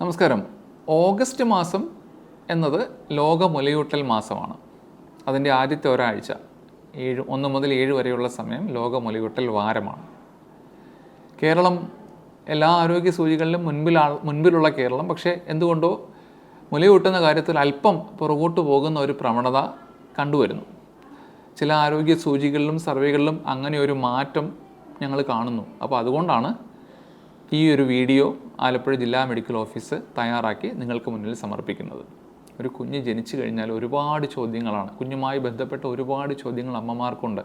നമസ്കാരം. ഓഗസ്റ്റ് മാസം എന്നത് ലോക മുലയൂട്ടൽ മാസമാണ്. അതിന്റെ ആദ്യത്തെ ഒരാഴ്ച ഏഴ് ഒന്ന് മുതൽ ഏഴ് വരെയുള്ള സമയം ലോക മുലയൂട്ടൽ വാരമാണ്. കേരളം എല്ലാ ആരോഗ്യ സൂചികളിലും മുൻപിലാ മുൻപിലുള്ള കേരളം. പക്ഷേ എന്തുകൊണ്ടോ മുലയൂട്ടുന്ന കാര്യത്തിൽ അല്പം പുറകോട്ട് പോകുന്ന ഒരു പ്രവണത കണ്ടുവരുന്നു. ചില ആരോഗ്യ സൂചികളിലും സർവേകളിലും അങ്ങനെ ഒരു മാറ്റം ഞങ്ങൾ കാണുന്നു. അപ്പോൾ അതുകൊണ്ടാണ് ഈ ഒരു വീഡിയോ ആലപ്പുഴ ജില്ലാ മെഡിക്കൽ ഓഫീസ് തയ്യാറാക്കി നിങ്ങൾക്ക് മുന്നിൽ സമർപ്പിക്കുന്നത്. ഒരു കുഞ്ഞ് ജനിച്ചു കഴിഞ്ഞാൽ ഒരുപാട് ചോദ്യങ്ങളാണ്. കുഞ്ഞുമായി ബന്ധപ്പെട്ട ഒരുപാട് ചോദ്യങ്ങൾ അമ്മമാർക്കുണ്ട്.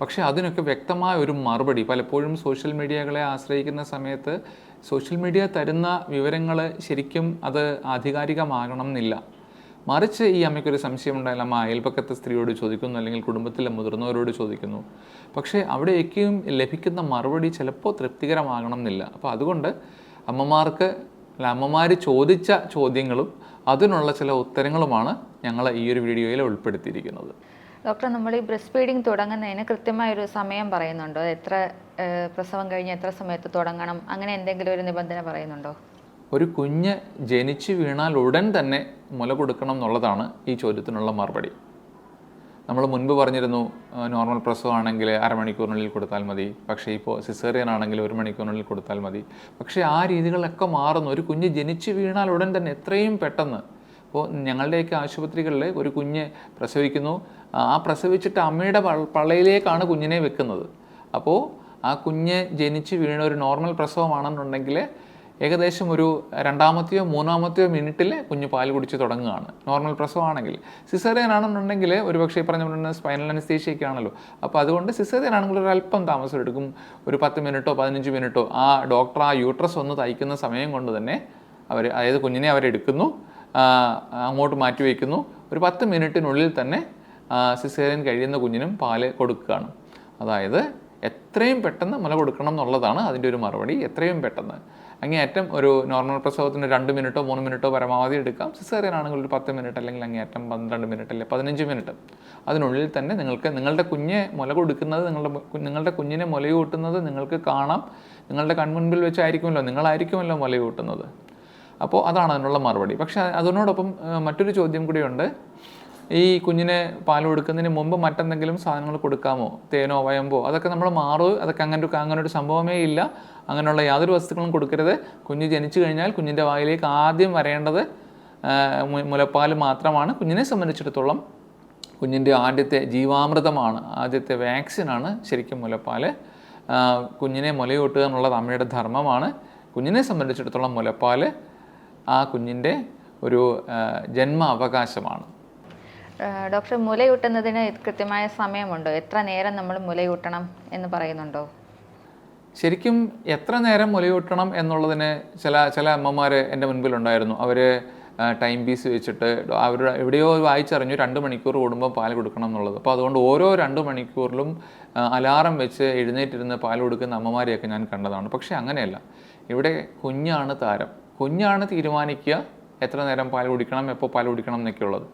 പക്ഷേ അതിനൊക്കെ വ്യക്തമായ ഒരു മറുപടി പലപ്പോഴും സോഷ്യൽ മീഡിയകളെ ആശ്രയിക്കുന്ന സമയത്ത് സോഷ്യൽ മീഡിയ തരുന്ന വിവരങ്ങൾ ശരിക്കും അത് ആധികാരികമാകണം എന്നില്ല. മറിച്ച് ഈ അമ്മയ്ക്കൊരു സംശയം ഉണ്ടായാലും അമ്മ അയൽപക്കത്തെ സ്ത്രീയോട് ചോദിക്കുന്നു അല്ലെങ്കിൽ കുടുംബത്തിലെ മുതിർന്നവരോട് ചോദിക്കുന്നു. പക്ഷേ അവിടെയൊക്കെയും ലഭിക്കുന്ന മറുപടി ചിലപ്പോൾ തൃപ്തികരമാകണം എന്നില്ല അപ്പോൾ അതുകൊണ്ട് അമ്മമാർക്ക് അമ്മമാർ ചോദിച്ച ചോദ്യങ്ങളും അതിനുള്ള ചില ഉത്തരങ്ങളുമാണ് ഞങ്ങൾ ഈ ഒരു വീഡിയോയിൽ ഉൾപ്പെടുത്തിയിരിക്കുന്നത്. ഡോക്ടർ നമ്മൾ ഈ ബ്രസ്റ്റ് ഫീഡിങ് തുടങ്ങുന്നതിന് കൃത്യമായ ഒരു സമയം പറയുന്നുണ്ടോ? എത്ര പ്രസവം കഴിഞ്ഞ് എത്ര സമയത്ത് തുടങ്ങണം? അങ്ങനെ എന്തെങ്കിലും ഒരു നിബന്ധന പറയുന്നുണ്ടോ? ഒരു കുഞ്ഞ് ജനിച്ച് വീണാൽ ഉടൻ തന്നെ മുല കൊടുക്കണം എന്നുള്ളതാണ് ഈ ചോദ്യത്തിനുള്ള മറുപടി. നമ്മൾ മുൻപ് പറഞ്ഞിരുന്നു നോർമൽ പ്രസവമാണെങ്കിൽ അരമണിക്കൂറിനുള്ളിൽ കൊടുത്താൽ മതി. പക്ഷേ ഇപ്പോൾ സിസേറിയൻ ആണെങ്കിൽ ഒരു മണിക്കൂറിനുള്ളിൽ കൊടുത്താൽ മതി. പക്ഷേ ആ രീതികളൊക്കെ മാറുന്നു. ഒരു കുഞ്ഞ് ജനിച്ച് വീണാൽ ഉടൻ തന്നെ എത്രയും പെട്ടെന്ന്. ഇപ്പോൾ ഞങ്ങളുടെയൊക്കെ ആശുപത്രികളിൽ ഒരു കുഞ്ഞ് പ്രസവിക്കുന്നു. ആ പ്രസവിച്ചിട്ട് അമ്മയുടെ പള്ളയിലേക്കാണ് കുഞ്ഞിനെ വെക്കുന്നത്. അപ്പോൾ ആ കുഞ്ഞ് ജനിച്ച് വീണ ഒരു നോർമൽ പ്രസവമാണെന്നുണ്ടെങ്കിൽ ഏകദേശം ഒരു രണ്ടാമത്തെയോ മൂന്നാമത്തെയോ മിനിറ്റിൽ കുഞ്ഞ് പാൽ കുടിച്ച് തുടങ്ങുകയാണ്. നോർമൽ പ്രസവമാണെങ്കിൽ. സിസേറിയൻ ആണെന്നുണ്ടെങ്കിൽ ഒരുപക്ഷെ ഈ പറഞ്ഞ സ്പൈനൽ അനസ്തേഷ്യയൊക്കെ ആണല്ലോ അപ്പോൾ അതുകൊണ്ട് സിസേറിയൻ ആണെങ്കിൽ ഒരു അല്പം താമസം എടുക്കും. ഒരു പത്ത് മിനിറ്റോ പതിനഞ്ച് മിനിറ്റോ ആ ഡോക്ടർ ആ യൂട്രസ് ഒന്ന് തയ്ക്കുന്ന സമയം കൊണ്ട് തന്നെ അവർ അതായത് കുഞ്ഞിനെ അവരെടുക്കുന്നു അങ്ങോട്ട് മാറ്റി വയ്ക്കുന്നു. ഒരു പത്ത് മിനിറ്റിനുള്ളിൽ തന്നെ സിസേറിയൻ കഴിയുന്ന കുഞ്ഞിനും പാൽ കൊടുക്കുകയാണ്. അതായത് എത്രയും പെട്ടെന്ന് മുല കൊടുക്കണം എന്നുള്ളതാണ് അതിന്റെ ഒരു മറുപടി. എത്രയും പെട്ടെന്ന്. അങ്ങേയറ്റം ഒരു നോർമൽ പ്രസവത്തിന് രണ്ട് മിനിറ്റോ മൂന്ന് മിനിറ്റോ പരമാവധി എടുക്കാം. സിസേറിയൻ ആണെങ്കിൽ ഒരു പത്ത് മിനിറ്റ് അല്ലെങ്കിൽ അങ്ങേയറ്റം പന്ത്രണ്ട് മിനിറ്റ് അല്ലെങ്കിൽ പതിനഞ്ച് മിനിറ്റ്. അതിനുള്ളിൽ തന്നെ നിങ്ങൾക്ക് നിങ്ങളുടെ കുഞ്ഞെ മുല കൊടുക്കുന്നത് നിങ്ങളുടെ നിങ്ങളുടെ കുഞ്ഞിനെ മുലയൂട്ടുന്നത് നിങ്ങൾക്ക് കാണാം. നിങ്ങളുടെ കൺമുൻപിൽ വെച്ചായിരിക്കുമല്ലോ നിങ്ങളായിരിക്കുമല്ലോ മുലയൂട്ടുന്നത് അപ്പോൾ അതാണ് അതിനുള്ള മറുപടി. പക്ഷേ അതിനോടൊപ്പം മറ്റൊരു ചോദ്യം കൂടിയുണ്ട്. ഈ കുഞ്ഞിനെ പാൽ കൊടുക്കുന്നതിന് മുമ്പ് മറ്റെന്തെങ്കിലും സാധനങ്ങൾ കൊടുക്കാമോ? തേനോ വയമ്പോ? അതൊക്കെ നമ്മൾ മാറൂ. അതൊക്കെ അങ്ങനെ ഒരു അങ്ങനെ ഒരു സംഭവമേ ഇല്ല. അങ്ങനെയുള്ള യാതൊരു വസ്തുക്കളും കൊടുക്കരുത്. കുഞ്ഞ് ജനിച്ചു കഴിഞ്ഞാൽ കുഞ്ഞിന്റെ വായിലേക്ക് ആദ്യം വരേണ്ടത് മുലപ്പാൽ മാത്രമാണ്. കുഞ്ഞിനെ സംബന്ധിച്ചിടത്തോളം കുഞ്ഞിന്റെ ആദ്യത്തെ ജീവാമൃതമാണ്. ആദ്യത്തെ വാക്സിനാണ് ശരിക്കും മുലപ്പാൽ. കുഞ്ഞിനെ മുലയൂട്ടുക എന്നുള്ളത് അമ്മയുടെ ധർമ്മമാണ്. കുഞ്ഞിനെ സംബന്ധിച്ചിടത്തോളം മുലപ്പാൽ ആ കുഞ്ഞിന്റെ ഒരു ജന്മ അവകാശമാണ് ഡോക്ടർ മുലയൂട്ടുന്നതിന് കൃത്യമായ സമയമുണ്ടോ? എത്ര നേരം നമ്മൾ മുലയൂട്ടണം എന്ന് പറയുന്നുണ്ടോ? ശരിക്കും എത്ര നേരം മുലയൂട്ടണം എന്നുള്ളതിന് ചില ചില അമ്മമാർ എന്റെ മുൻപിലുണ്ടായിരുന്നു. അവർ ടൈം പീസ് വെച്ചിട്ട് അവർ എവിടെയോ വായിച്ചറിഞ്ഞു രണ്ട് മണിക്കൂർ കൂടുമ്പോൾ പാൽ കൊടുക്കണം എന്നുള്ളത്. അപ്പോൾ അതുകൊണ്ട് ഓരോ രണ്ട് മണിക്കൂറിലും അലാറം വെച്ച് എഴുന്നേറ്റിരുന്ന് പാൽ കൊടുക്കുന്ന അമ്മമാരെയൊക്കെ ഞാൻ കണ്ടതാണ്. പക്ഷേ അങ്ങനെയല്ല. ഇവിടെ കുഞ്ഞാണ് താരം. കുഞ്ഞാണ് തീരുമാനിക്കുക എത്ര നേരം പാൽ കുടിക്കണം എപ്പോൾ പാൽ കുടിക്കണം എന്നൊക്കെ ഉള്ളത്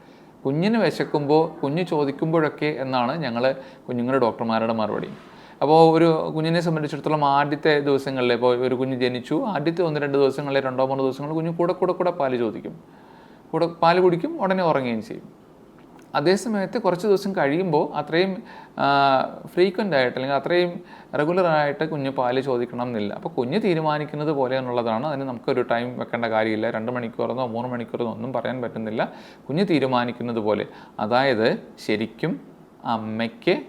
കുഞ്ഞിന് വിശക്കുമ്പോൾ കുഞ്ഞ് ചോദിക്കുമ്പോഴൊക്കെ എന്നാണ് ഞങ്ങൾ കുഞ്ഞുങ്ങളുടെ ഡോക്ടർമാരുടെ മറുപടി. അപ്പോൾ ഒരു കുഞ്ഞിനെ സംബന്ധിച്ചിടത്തോളം ആദ്യത്തെ ദിവസങ്ങളിൽ ഇപ്പോൾ ഒരു കുഞ്ഞ് ജനിച്ചു ആദ്യത്തെ ഒന്ന് രണ്ട് ദിവസങ്ങളിൽ രണ്ടോ മൂന്നോ ദിവസങ്ങളിൽ കുഞ്ഞ് കൂടെ കൂടെ കൂടെ പാൽ ചോദിക്കും. കൂടെ പാൽ കുടിക്കും ഉടനെ ഉറങ്ങുകയും ചെയ്യും. അതേസമയത്ത് കുറച്ച് ദിവസം കഴിയുമ്പോൾ അത്രയും ഫ്രീക്വന്റ് ആയിട്ട് അല്ലെങ്കിൽ അത്രയും റെഗുലറായിട്ട് കുഞ്ഞ് പാൽ ചോദിക്കണം എന്നില്ല. അപ്പോൾ കുഞ്ഞ് തീരുമാനിക്കുന്നത് പോലെ എന്നുള്ളതാണ്. അതിന് നമുക്കൊരു ടൈം വെക്കേണ്ട കാര്യമില്ല. രണ്ട് മണിക്കൂറെന്നോ മൂന്ന് മണിക്കൂറെന്നോ ഒന്നും പറയാൻ പറ്റുന്നില്ല. കുഞ്ഞ് തീരുമാനിക്കുന്നത് പോലെ. അതായത് ശരിക്കും അമ്മയ്ക്ക്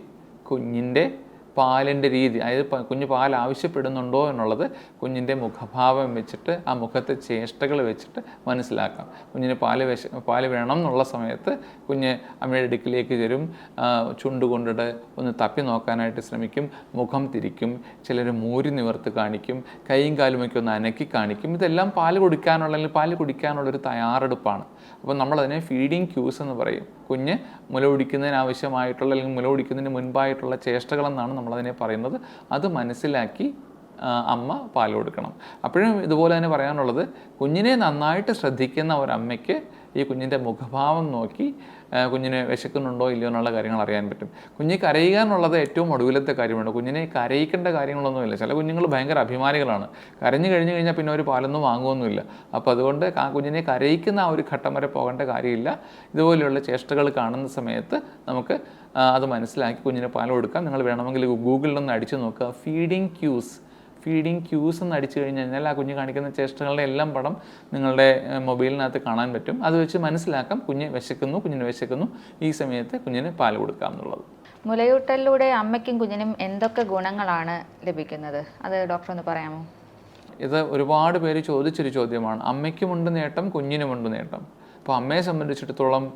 കുഞ്ഞിന്റെ പാലിന്റെ രീതി അതായത് കുഞ്ഞ് പാൽ ആവശ്യപ്പെടുന്നുണ്ടോ എന്നുള്ളത് കുഞ്ഞിന്റെ മുഖഭാവം വെച്ചിട്ട് ആ മുഖത്തെ ചേഷ്ടകൾ വെച്ചിട്ട് മനസ്സിലാക്കാം. കുഞ്ഞിന് പാൽ വിശ പാൽ വേണം എന്നുള്ള സമയത്ത് കുഞ്ഞ് അമ്മയുടെ അടുക്കിലേക്ക് ചേരും ചുണ്ട് കൊണ്ടിട്ട് ഒന്ന് തപ്പി നോക്കാനായിട്ട് ശ്രമിക്കും മുഖം തിരിക്കും ചിലർ മൂരി നിവർത്ത് കാണിക്കും കൈയും കാലുമൊക്കെ ഒന്ന് അനക്കി കാണിക്കും. ഇതെല്ലാം പാൽ കുടിക്കാനുള്ള അല്ലെങ്കിൽ പാൽ കുടിക്കാനുള്ള ഒരു തയ്യാറെടുപ്പാണ്. അപ്പോൾ നമ്മളതിനെ ഫീഡിങ് ക്യൂസ് എന്ന് പറയും. കുഞ്ഞ് മുല കുടിക്കുന്നതിന് ആവശ്യമായിട്ടുള്ള അല്ലെങ്കിൽ മുല കുടിക്കുന്നതിന് മുൻപായിട്ടുള്ള ചേഷ്ടകളെന്നാണ് നമ്മളതിനെ പറയുന്നത് അത് മനസ്സിലാക്കി അമ്മ പാൽ കൊടുക്കണം. അപ്പോഴും ഇതുപോലെ തന്നെ പറയാനുള്ളത് കുഞ്ഞിനെ നന്നായിട്ട് ശ്രദ്ധിക്കുന്ന ഒരമ്മയ്ക്ക് ഈ കുഞ്ഞിന്റെ മുഖഭാവം നോക്കി കുഞ്ഞിനെ വിശക്കുന്നുണ്ടോ ഇല്ലയോ എന്നുള്ള കാര്യങ്ങൾ അറിയാൻ പറ്റും. കുഞ്ഞ് കരയുക എന്നുള്ളത് ഏറ്റവും ഒടുവിലത്തെ കാര്യമാണ്. കുഞ്ഞിനെ കരയിക്കേണ്ട കാര്യങ്ങളൊന്നുമില്ല. ചില കുഞ്ഞുങ്ങൾ ഭയങ്കര അഭിമാനികളാണ്. കരഞ്ഞു കഴിഞ്ഞു കഴിഞ്ഞാൽ പിന്നെ ഒരു പാലൊന്നും വാങ്ങുമൊന്നുമില്ല അപ്പോൾ അതുകൊണ്ട് ആ കുഞ്ഞിനെ കരയിക്കുന്ന ആ ഒരു ഘട്ടം വരെ പോകേണ്ട കാര്യമില്ല. ഇതുപോലെയുള്ള ചേഷ്ടകൾ കാണുന്ന സമയത്ത് നമുക്ക് അത് മനസ്സിലാക്കി കുഞ്ഞിന് പാൽ കൊടുക്കാം. നിങ്ങൾ വേണമെങ്കിൽ ഗൂഗിളിൽ ഒന്ന് അടിച്ചു നോക്കുക. ഫീഡിങ് ക്യൂസ് ഫീഡിങ് ക്യൂസ് എന്ന് അടിച്ചു കഴിഞ്ഞ് കഴിഞ്ഞാൽ ആ കുഞ്ഞ് കാണിക്കുന്ന ചേഷ്ടകളുടെ എല്ലാം പടം നിങ്ങളുടെ മൊബൈലിനകത്ത് കാണാൻ പറ്റും. അത് വെച്ച് മനസ്സിലാക്കാം. കുഞ്ഞ് വിശക്കുന്നു കുഞ്ഞിന് വിശക്കുന്നു. ഈ സമയത്ത് കുഞ്ഞിന് പാൽ കൊടുക്കാം എന്നുള്ളത്. മുലയൂട്ടലിലൂടെ അമ്മയ്ക്കും കുഞ്ഞിനും എന്തൊക്കെ ഗുണങ്ങളാണ് ലഭിക്കുന്നത്? അത് ഡോക്ടർ ഒന്ന് പറയാമോ? ഇത് ഒരുപാട് പേര് ചോദിച്ചൊരു ചോദ്യമാണ്. അമ്മയ്ക്കുമുണ്ട് നേട്ടം കുഞ്ഞിനുമുണ്ട് നേട്ടം. അപ്പോൾ അമ്മയെ സംബന്ധിച്ചിടത്തോളം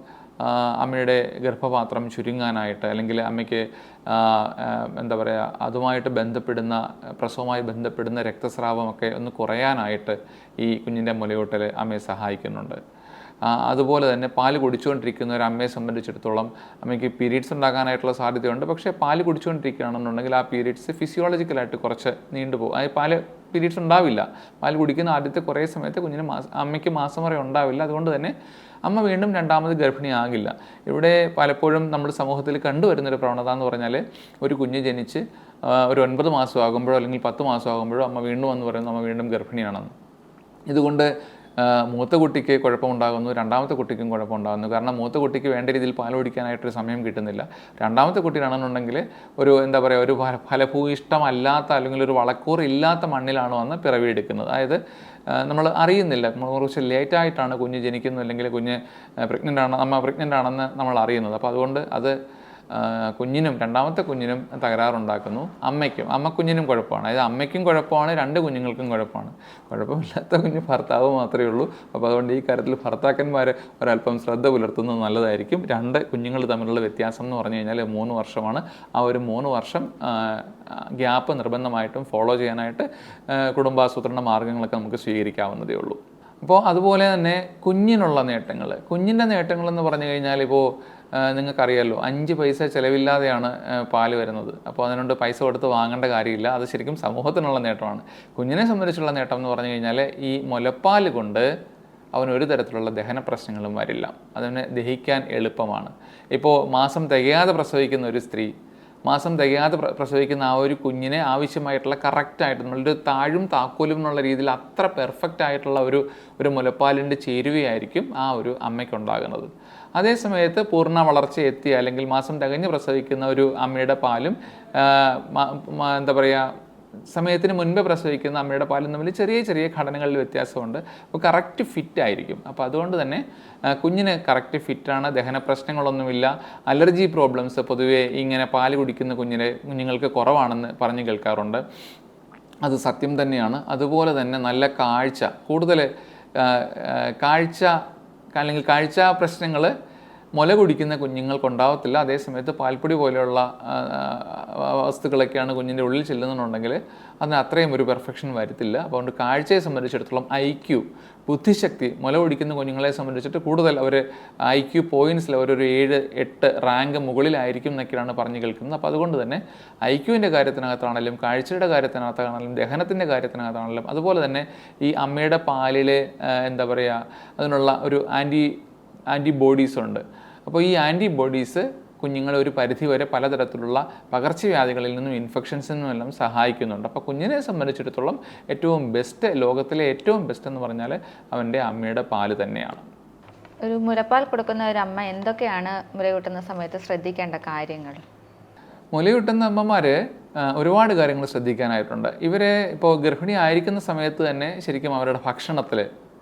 അമ്മയുടെ ഗർഭപാത്രം ചുരുങ്ങാനായിട്ട് അല്ലെങ്കിൽ അമ്മയ്ക്ക് എന്താ പറയുക അതുമായിട്ട് ബന്ധപ്പെടുന്ന പ്രസവമായി ബന്ധപ്പെടുന്ന രക്തസ്രാവമൊക്കെ ഒന്ന് കുറയാനായിട്ട് ഈ കുഞ്ഞിന്റെ മുലയൂട്ടൽ അമ്മയെ സഹായിക്കുന്നുണ്ട്. അതുപോലെ തന്നെ പാൽ കുടിച്ചുകൊണ്ടിരിക്കുന്ന ഒരു അമ്മയെ സംബന്ധിച്ചിടത്തോളം അമ്മയ്ക്ക് പീരീഡ്സ് ഉണ്ടാകാനായിട്ടുള്ള സാധ്യതയുണ്ട്. പക്ഷേ പാൽ കുടിച്ചുകൊണ്ടിരിക്കുകയാണെന്നുണ്ടെങ്കിൽ ആ പീരീഡ്സ് ഫിസിയോളജിക്കലായിട്ട് കുറച്ച് നീണ്ടുപോകും അതായത് പാൽ പീരീഡ്സ് ഉണ്ടാവില്ല. പാൽ കുടിക്കുന്ന ആദ്യത്തെ കുറേ സമയത്ത് കുഞ്ഞിന് മാസ അമ്മയ്ക്ക് മാസം വരെ ഉണ്ടാവില്ല. അതുകൊണ്ട് തന്നെ അമ്മ വീണ്ടും രണ്ടാമത് ഗർഭിണിയാകില്ല. ഇവിടെ പലപ്പോഴും നമ്മുടെ സമൂഹത്തിൽ കണ്ടുവരുന്നൊരു പ്രവണത എന്ന് പറഞ്ഞാൽ ഒരു കുഞ്ഞ് ജനിച്ച് ഒരു ഒൻപത് മാസമാകുമ്പോഴോ അല്ലെങ്കിൽ പത്ത് മാസമാകുമ്പോഴോ അമ്മ വീണ്ടും എന്ന് പറയുന്നത് അമ്മ വീണ്ടും ഗർഭിണിയാണെന്ന്. ഇതുകൊണ്ട് മൂത്ത കുട്ടിക്ക് കുഴപ്പമുണ്ടാകുന്നു രണ്ടാമത്തെ കുട്ടിക്കും കുഴപ്പമുണ്ടാകുന്നു. കാരണം മൂത്ത കുട്ടിക്ക് വേണ്ട രീതിയിൽ പാൽ ഓടിക്കാനായിട്ടൊരു സമയം കിട്ടുന്നില്ല. രണ്ടാമത്തെ കുട്ടിയാണെന്നുണ്ടെങ്കിൽ ഒരു എന്താ പറയുക ഒരു ഫല ഫലഭൂയിഷ്ടമല്ലാത്ത അല്ലെങ്കിൽ ഒരു വളക്കൂർ ഇല്ലാത്ത മണ്ണിലാണ് വന്ന് പിറവിയെടുക്കുന്നത്. അതായത് നമ്മൾ അറിയുന്നില്ല. നമ്മൾ കുറച്ച് ലേറ്റായിട്ടാണ് കുഞ്ഞ് ജനിക്കുന്നു അല്ലെങ്കിൽ കുഞ്ഞ് പ്രഗ്നന്റ് ആണ് അമ്മ പ്രഗ്നന്റ് ആണെന്ന് നമ്മൾ അറിയുന്നത്. അപ്പോൾ അതുകൊണ്ട് അത് കുഞ്ഞിനും രണ്ടാമത്തെ കുഞ്ഞിനും തകരാറുണ്ടാക്കുന്നു. അമ്മയ്ക്കും അമ്മ കുഞ്ഞിനും കുഴപ്പമാണ്. അതായത് അമ്മയ്ക്കും കുഴപ്പമാണ് രണ്ട് കുഞ്ഞുങ്ങൾക്കും കുഴപ്പമാണ്. കുഴപ്പമില്ലാത്ത കുഞ്ഞ് ഭർത്താവ് മാത്രമേ ഉള്ളൂ. അപ്പോൾ അതുകൊണ്ട് ഈ കാര്യത്തിൽ ഭർത്താക്കന്മാർ ഒരല്പം ശ്രദ്ധ പുലർത്തുന്നത് നല്ലതായിരിക്കും. രണ്ട് കുഞ്ഞുങ്ങൾ തമ്മിലുള്ള വ്യത്യാസം എന്ന് പറഞ്ഞു കഴിഞ്ഞാൽ മൂന്ന് വർഷമാണ്. ആ ഒരു മൂന്ന് വർഷം ഗ്യാപ്പ് നിർബന്ധമായിട്ടും ഫോളോ ചെയ്യാനായിട്ട് കുടുംബാസൂത്രണ മാർഗങ്ങളൊക്കെ നമുക്ക് സ്വീകരിക്കാവുന്നതേ ഉള്ളൂ. അപ്പോൾ അതുപോലെ തന്നെ കുഞ്ഞിനുള്ള നേട്ടങ്ങൾ കുഞ്ഞിന്റെ നേട്ടങ്ങൾ എന്ന് പറഞ്ഞു കഴിഞ്ഞാൽ ഇപ്പോൾ നിങ്ങൾക്കറിയാമല്ലോ അഞ്ച് പൈസ ചിലവില്ലാതെയാണ് പാൽ വരുന്നത്. അപ്പോൾ അതിനോട് പൈസ കൊടുത്ത് വാങ്ങേണ്ട കാര്യമില്ല. അത് ശരിക്കും സമൂഹത്തിനുള്ള നേട്ടമാണ്. കുഞ്ഞിനെ സംബന്ധിച്ചുള്ള നേട്ടം എന്ന് പറഞ്ഞു കഴിഞ്ഞാൽ ഈ മുലപ്പാൽ കൊണ്ട് അവന് ഒരു തരത്തിലുള്ള ദഹന പ്രശ്നങ്ങളും വരില്ല. അതിനെ ദഹിക്കാൻ എളുപ്പമാണ്. ഇപ്പോൾ മാസം തികയാതെ പ്രസവിക്കുന്ന ഒരു സ്ത്രീ മാസം തികയാതെ പ്രസവിക്കുന്ന ആ ഒരു കുഞ്ഞിനെ ആവശ്യമായിട്ടുള്ള കറക്റ്റായിട്ട് നമ്മളൊരു താഴും താക്കോലും എന്നുള്ള രീതിയിൽ അത്ര പെർഫെക്റ്റ് ആയിട്ടുള്ള ഒരു ഒരു മുലപ്പാലിന്റെ ചേരുവയായിരിക്കും ആ ഒരു അമ്മയ്ക്കുണ്ടാകുന്നത്. അതേ സമയത്ത് പൂർണ വളർച്ച എത്തിയ അല്ലെങ്കിൽ മാസം തികഞ്ഞ് പ്രസവിക്കുന്ന ഒരു അമ്മയുടെ പാലും എന്താ പറയുക സമയത്തിന് മുൻപ് പ്രസവിക്കുന്ന അമ്മയുടെ പാലും തമ്മിൽ ചെറിയ ചെറിയ ഘടനകളിൽ വ്യത്യാസമുണ്ട്. അപ്പോൾ കറക്റ്റ് ഫിറ്റ് ആയിരിക്കും. അപ്പോൾ അതുകൊണ്ട് തന്നെ കുഞ്ഞിന് കറക്റ്റ് ഫിറ്റാണ് ദഹന പ്രശ്നങ്ങളൊന്നുമില്ല. അലർജി പ്രോബ്ലംസ് പൊതുവേ ഇങ്ങനെ പാൽ കുടിക്കുന്ന കുഞ്ഞിനെ കുഞ്ഞുങ്ങൾക്ക് കുറവാണെന്ന് പറഞ്ഞു കേൾക്കാറുണ്ട്. അത് സത്യം തന്നെയാണ്. അതുപോലെ തന്നെ നല്ല കാഴ്ച കൂടുതൽ കാഴ്ച അല്ലെങ്കിൽ കാഴ്ച പ്രശ്നങ്ങൾ മുല കുടിക്കുന്ന കുഞ്ഞുങ്ങൾക്ക് ഉണ്ടാവത്തില്ല അതേസമയത്ത് പാൽപ്പൊടി പോലെയുള്ള വസ്തുക്കളൊക്കെയാണ് കുഞ്ഞിന്റെ ഉള്ളിൽ ചെല്ലുന്നുണ്ടെങ്കിൽ അതിന് അത്രയും ഒരു പെർഫെക്ഷൻ വരത്തില്ല. അതുകൊണ്ട് കാഴ്ചയെ സംബന്ധിച്ചിടത്തോളം ഐ ക്യു ബുദ്ധിശക്തി മുല കുടിക്കുന്ന കുഞ്ഞുങ്ങളെ സംബന്ധിച്ചിട്ട് കൂടുതൽ അവർ ഐ ക്യു പോയിന്റ്സിൽ അവരൊരു ഏഴ് എട്ട് റാങ്ക് മുകളിലായിരിക്കും എന്നൊക്കെയാണ് പറഞ്ഞു കേൾക്കുന്നത്. അപ്പോൾ അതുകൊണ്ട് തന്നെ ഐ ക്യുവിന്റെ കാര്യത്തിനകത്താണെങ്കിലും കാഴ്ചയുടെ കാര്യത്തിനകത്താണെങ്കിലും ദഹനത്തിന്റെ കാര്യത്തിനകത്താണെങ്കിലും അതുപോലെ തന്നെ ഈ അമ്മയുടെ പാലിലെ എന്താ പറയുക അതിനുള്ള ഒരു ആന്റി ആന്റിബോഡീസ് ഉണ്ട്. അപ്പോൾ ഈ ആന്റിബോഡീസ് കുഞ്ഞുങ്ങളെ ഒരു പരിധിവരെ പലതരത്തിലുള്ള പകർച്ചവ്യാധികളിൽ നിന്നും ഇൻഫെക്ഷൻസിൽ നിന്നും എല്ലാം സഹായിക്കുന്നുണ്ട്. അപ്പോൾ കുഞ്ഞിനെ സംബന്ധിച്ചിടത്തോളം ഏറ്റവും ബെസ്റ്റ് ലോകത്തിലെ ഏറ്റവും ബെസ്റ്റ് എന്ന് പറഞ്ഞാൽ അവന്റെ അമ്മയുടെ പാൽ തന്നെയാണ്. ഒരു മുലപ്പാൽ കൊടുക്കുന്ന ഒരു അമ്മ എന്തൊക്കെയാണ് മുലയൂട്ടുന്ന സമയത്ത് ശ്രദ്ധിക്കേണ്ട കാര്യങ്ങൾ? മുലയൂട്ടുന്ന അമ്മമാർ ഒരുപാട് കാര്യങ്ങൾ ശ്രദ്ധിക്കാനായിട്ടുണ്ട്. ഇവരെ ഇപ്പോൾ ഗർഭിണി ആയിരിക്കുന്ന സമയത്ത് തന്നെ ശരിക്കും അവരുടെ ഭക്ഷണത്തിൽ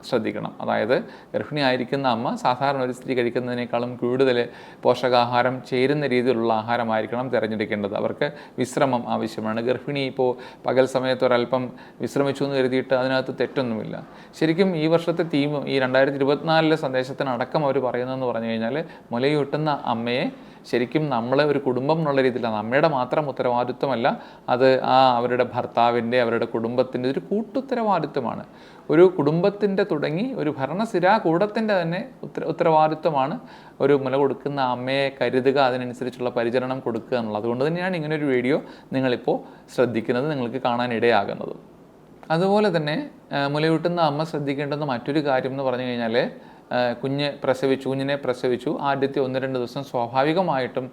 ശ്രദ്ധിക്കണം. അതായത് ഗർഭിണിയായിരിക്കുന്ന അമ്മ സാധാരണ ഒരു സ്ത്രീ കഴിക്കുന്നതിനേക്കാളും കൂടുതൽ പോഷകാഹാരം ചേരുന്ന രീതിയിലുള്ള ആഹാരമായിരിക്കണം തിരഞ്ഞെടുക്കേണ്ടത്. അവർക്ക് വിശ്രമം ആവശ്യമാണ്. ഗർഭിണി ഇപ്പോൾ പകൽ സമയത്ത് ഒരല്പം വിശ്രമിച്ചു എന്ന് കരുതിയിട്ട് അതിനകത്ത് തെറ്റൊന്നുമില്ല. ശരിക്കും ഈ വർഷത്തെ തീം ഈ രണ്ടായിരത്തി ഇരുപത്തിനാലിലെ സന്ദേശത്തിനടക്കം അവർ പറയുന്നതെന്ന് പറഞ്ഞു കഴിഞ്ഞാൽ മുലയൂട്ടുന്ന അമ്മയെ ശരിക്കും നമ്മളെ ഒരു കുടുംബം എന്നുള്ള രീതിയിലാണ് അമ്മയുടെ മാത്രം ഉത്തരവാദിത്വമല്ല അത് ആ അവരുടെ ഭർത്താവിന്റെ അവരുടെ കുടുംബത്തിന്റെ ഒരു കൂട്ടുത്തരവാദിത്വമാണ്. ഒരു കുടുംബത്തിന്റെ തുടങ്ങി ഒരു ഭരണസിരാ കൂടത്തിന്റെ തന്നെ ഉത്തര ഉത്തരവാദിത്വമാണ് ഒരു മുല കൊടുക്കുന്ന അമ്മയെ കരുതുക അതിനനുസരിച്ചുള്ള പരിചരണം കൊടുക്കുക എന്നുള്ളത്. അതുകൊണ്ട് തന്നെയാണ് ഇങ്ങനൊരു വീഡിയോ നിങ്ങളിപ്പോൾ ശ്രദ്ധിക്കുന്നത് നിങ്ങൾക്ക് കാണാൻ ഇടയാകുന്നത്. അതുപോലെ തന്നെ മുലയൂട്ടുന്ന അമ്മ ശ്രദ്ധിക്കേണ്ടുന്ന മറ്റൊരു കാര്യം എന്ന് പറഞ്ഞു കഴിഞ്ഞാൽ കുഞ്ഞ് പ്രസവിച്ചു കുഞ്ഞിനെ പ്രസവിച്ചു. ആദ്യത്തെ ഒന്ന് രണ്ട് ദിവസം സ്വാഭാവികമായിട്ടും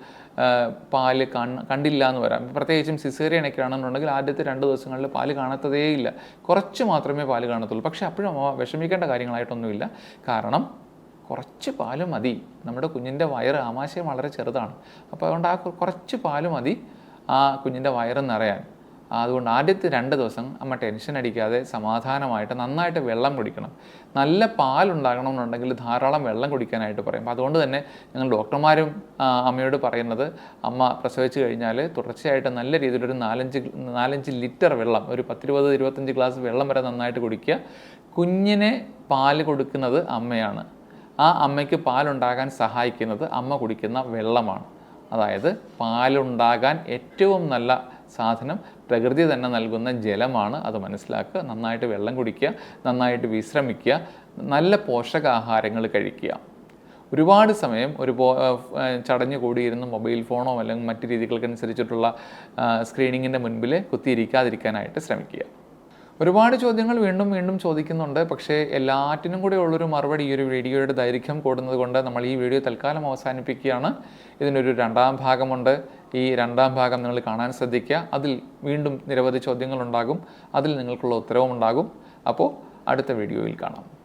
പാൽ കണ് കണ്ടില്ല എന്ന് വരാം പ്രത്യേകിച്ചും സിസേറിയനൊക്കെ ആണെന്നുണ്ടെങ്കിൽ ആദ്യത്തെ രണ്ട് ദിവസങ്ങളിൽ പാൽ കാണത്തതേയില്ല കുറച്ച് മാത്രമേ പാൽ കാണത്തുള്ളൂ. പക്ഷേ അപ്പോഴും അമ്മ വിഷമിക്കേണ്ട കാര്യങ്ങളായിട്ടൊന്നുമില്ല. കാരണം കുറച്ച് പാൽ മതി. നമ്മുടെ കുഞ്ഞിന്റെ വയറ് ആമാശയം വളരെ ചെറുതാണ്. അപ്പോൾ അതുകൊണ്ട് ആ കുറച്ച് പാൽ മതി ആ കുഞ്ഞിന്റെ വയറ് നിറയാൻ. അതുകൊണ്ട് ആദ്യത്തെ രണ്ട് ദിവസം അമ്മ ടെൻഷൻ അടിക്കാതെ സമാധാനമായിട്ട് നന്നായിട്ട് വെള്ളം കുടിക്കണം. നല്ല പാൽ ഉണ്ടാകണമെന്നുണ്ടെങ്കിൽ ധാരാളം വെള്ളം കുടിക്കാനായിട്ട് പറയും. അതുകൊണ്ട് തന്നെ ഞങ്ങൾ ഡോക്ടർമാരും അമ്മയോട് പറയുന്നത് അമ്മ പ്രസവിച്ചു കഴിഞ്ഞാൽ തുടർച്ചയായിട്ട് നല്ല രീതിയിലൊരു നാലഞ്ച് നാലഞ്ച് ലിറ്റർ വെള്ളം ഒരു പത്തിരുപത് ഇരുപത്തഞ്ച് ഗ്ലാസ് വെള്ളം വരെ നന്നായിട്ട് കുടിക്കുക. കുഞ്ഞിനെ പാൽ കൊടുക്കുന്നത് അമ്മയാണ്. ആ അമ്മയ്ക്ക് പാലുണ്ടാകാൻ സഹായിക്കുന്നത് അമ്മ കുടിക്കുന്ന വെള്ളമാണ്. അതായത് പാലുണ്ടാകാൻ ഏറ്റവും നല്ല സാധനം പ്രകൃതി തന്നെ നൽകുന്ന ജലമാണ് അത് മനസ്സിലാക്കുക നന്നായിട്ട് വെള്ളം കുടിക്കുക നന്നായിട്ട് വിശ്രമിക്കുക നല്ല പോഷകാഹാരങ്ങൾ കഴിക്കുക. ഒരുപാട് സമയം ഒരു ചടഞ്ഞു കൂടിയിരുന്ന് മൊബൈൽ ഫോണോ അല്ലെങ്കിൽ മറ്റു രീതികൾക്കനുസരിച്ചിട്ടുള്ള സ്ക്രീനിങ്ങിന്റെ മുൻപിൽ കുത്തിയിരിക്കാതിരിക്കാനായിട്ട് ശ്രമിക്കുക. ഒരുപാട് ചോദ്യങ്ങൾ വീണ്ടും വീണ്ടും ചോദിക്കുന്നുണ്ട്. പക്ഷേ എല്ലാറ്റിനും കൂടെ ഉള്ളൊരു മറുപടി ഈ ഒരു വീഡിയോയുടെ ദൈർഘ്യം കൂടുന്നത് കൊണ്ട് നമ്മൾ ഈ വീഡിയോ തൽക്കാലം അവസാനിപ്പിക്കുകയാണ്. ഇതിനൊരു രണ്ടാം ഭാഗമുണ്ട്. ഈ രണ്ടാം ഭാഗം നിങ്ങൾ കാണാൻ ശ്രദ്ധിക്കുക. അതിൽ വീണ്ടും നിരവധി ചോദ്യങ്ങളുണ്ടാകും. അതിൽ നിങ്ങൾക്കുള്ള ഉത്തരവും ഉണ്ടാകും അപ്പോൾ അടുത്ത വീഡിയോയിൽ കാണാം.